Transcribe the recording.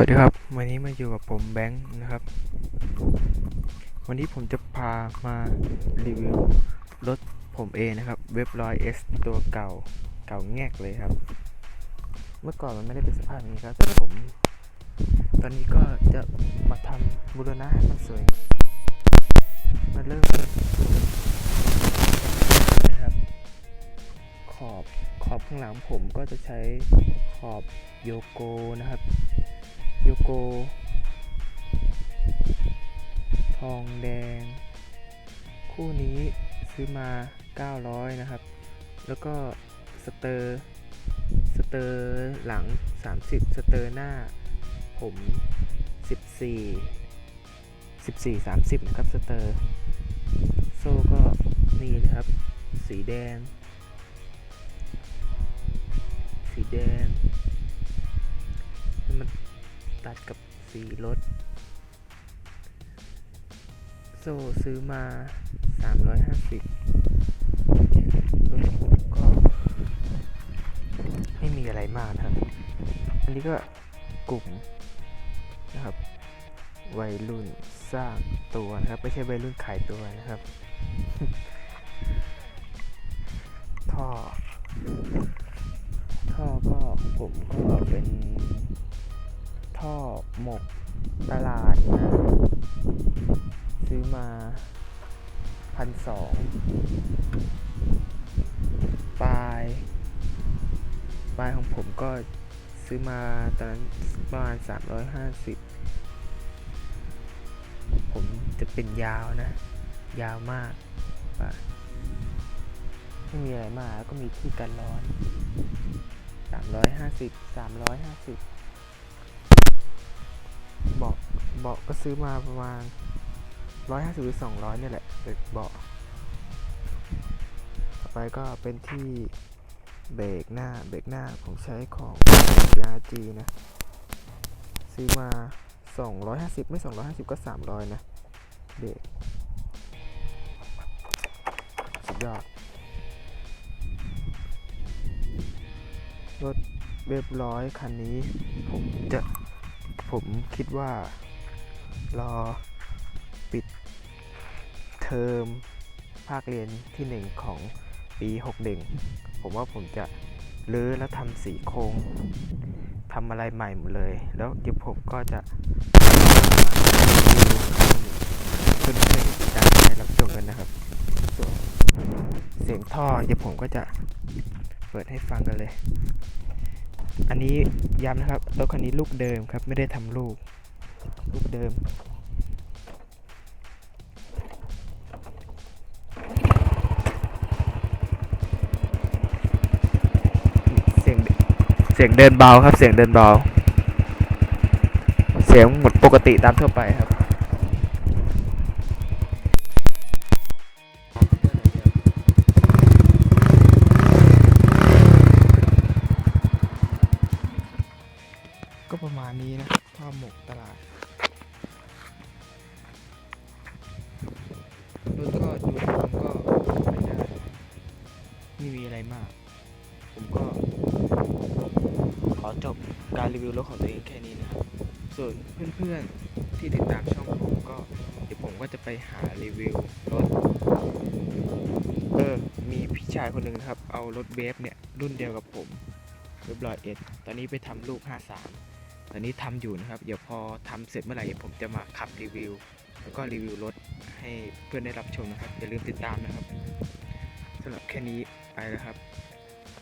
วัสดีครับ วันนี้มาอยู่กับผมแบงค์นะครับ วันนี้ผมจะพามารีวิวรถผมเองนะครับ เว็บร้อยเอสตัวเก่าเก่าแงกเลยครับ เมื่อก่อนมันไม่ได้เป็นสภาพนี้ครับ แต่ผม ตอนนี้ก็จะมาทำบูรณะให้มันสวยมาเริ่มนะครับ ขอบขอบข้างหลังผมก็จะใช้ขอบโยโกนะครับ โยโก ทองแดง คู่นี้ซื้อมา 900 นะครับ แล้วก็สเตอร์สเตอร์หลัง 30 สเตอร์หน้า ผม 14 14 30 นะครับ สเตอร์โซ่ก็นี่นะครับ สีแดง สีแดงมัน ตัดกับสีรถ โซ่ซื้อมา 350รถก็ไม่มีอะไรมากครับ อันนี้ก็กลุ่มนะครับ วัยรุ่นสร้างตัวนะครับ ไม่ใช่วัยรุ่นขายตัวนะครับ ท่อ ท่อก็ผมก็เป็น หมกตลาดนะซื้อมาพันสองปลายปลายของผมก็ซื้อมาตอนนั้นประมาณ 350 ผมจะเป็นยาวนะ ยาวมากไม่มีอะไรมากก็มีที่กันร้อน 350 350 เบาะเบาะก็ซื้อมาประมาณร้อยห้าสิบหรือสองร้อยเนี่ยแหละเด็กเบาะต่อไปก็เป็นที่เบรกหน้าเบรกหน้าผมใช้ของ YRG นะ ซื้อมา 250 ไม่ 250 ก็ 300 นะ เบรกสุดยอดรถเรียบร้อยคันนี้ ผมจะ ผมคิดว่า รอปิดเทอมภาคเรียนที่หนึ่งของปี 61 ผมว่าผมจะรื้อแล้วทำสีโครงทำอะไรใหม่หมดเลย แล้วเดี๋ยวผมก็จะเพื่อนๆติดตามให้รับชมกันนะครับส่วนเสียงท่อเดี๋ยวผมก็จะเปิดให้ฟังกันเลย อันนี้ย้ำนะครับรถคันนี้ลูกเดิมครับ ไม่ได้ทำลูก ลูกเดิม เสียงเสียงเดินเบาครับ เสียงเดินเบา เสียงหมดปกติตามทั่วไปครับ นี้นะท่อหมกตลาดรถก็ดูทำก็ไปได้ไม่มีอะไรมาก ผมก็ ขอจบการรีวิวรถของตัวเองแค่นี้นะครับ ส่วนเพื่อนๆที่ติดตามช่องผมก็ เดี๋ยวผมก็จะไปหารีวิวรถเออมีพี่ชายคนหนึ่งครับ เอารถเวฟเนี่ย รุ่นเดียวกับผมเรียบร้อยเอ็ดตอนนี้ไปทำลูก 53 ตอนนี้ทำอยู่นะครับ เดี๋ยวพอทำเสร็จเมื่อไหร่ผมจะมาขับรีวิว แล้วก็รีวิวรถให้เพื่อนได้รับชมนะครับ อย่าลืมติดตามนะครับสำหรับแค่นี้ไปแล้วครับ